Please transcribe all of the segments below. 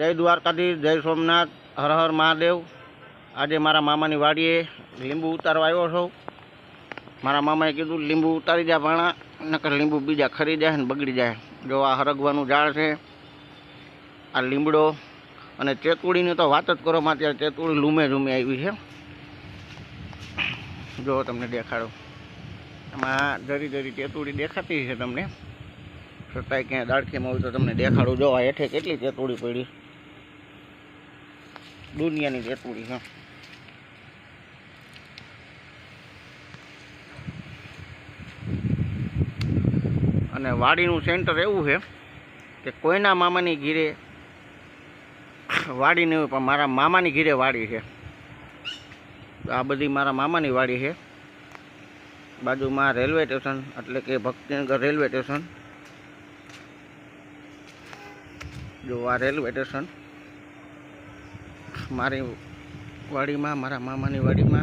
જય દ્વારકાધીશ, જય સોમનાથ, હર હર મહાદેવ. આજે મારા મામાની વાડીએ લીંબુ ઉતારવા આવ્યો છું. મારા મામાએ કીધું, લીંબુ ઉતારી જાય ભાણા, નકર લીંબુ બીજા ખરી જાય ને બગડી જાય. જો આ હરગવાનું ઝાડ છે, આ લીમડો અને ચેતુડીની તો વાત જ કરો માં ચેતુડી લૂમે ઝૂમે આવી છે. જો તમને દેખાડો. એમાં જરી જરી ચેતુડી દેખાતી છે તમને. છતાંય ક્યાંય દાડખીમાં હોય તો તમને દેખાડું. જો આ હેઠે કેટલી ચેતુડી પડી? દુનિયાની રેતુડી હા. અને વાડીનું સેન્ટર એવું છે કે કોઈના મામાની ઘીરે વાડી નહીં હોય પણ મારા મામાની ઘીરે વાડી છે. આ બધી મારા મામાની વાડી છે. બાજુમાં રેલવે સ્ટેશન, એટલે કે ભક્તિનગર રેલવે સ્ટેશન. જો આ રેલવે સ્ટેશન મારી વાડીમાં, મારા મામાની વાડીમાં.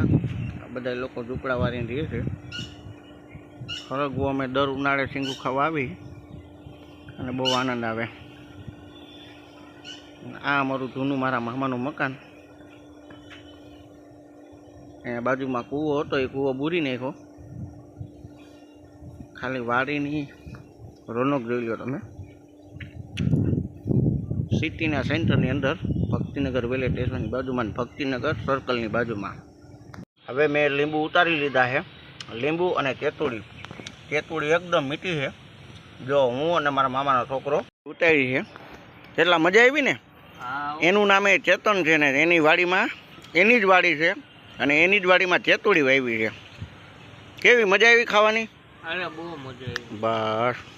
આ બધા લોકો ઝૂંપડા વાળીને રહે છે. ફરગવું અમે દર ઉનાળે સિંગુ ખાવા આવી અને બહુ આનંદ આવે. આ અમારું જૂનું મારા મામાનું મકાન. અહીંયા બાજુમાં કૂવો હતો, એ કૂવો બૂરી નાખ્યો. ખાલી વાડીની રોનક જોઈ લો તમે. સિટીના સેન્ટરની અંદર ભક્તિનગર રેલવે સ્ટેશનની બાજુમાં ભક્તિનગર સર્કલની બાજુમાં. હવે મેં લીંબુ ઉતારી લીધા છે. લીંબુ અને તેતુડી તેતુડી એકદમ મીઠી છે. જો હું અને મારા મામાનો છોકરો ઉતારી છે. એટલા મજા આવી ને? એનું નામે ચેતન છે ને એની વાડીમાં એની જ વાડી છે અને એની જ વાડીમાં ચેતુડી વાવી છે. કેવી મજા આવી ખાવાની? અરે બહુ મજા આવી. બસ.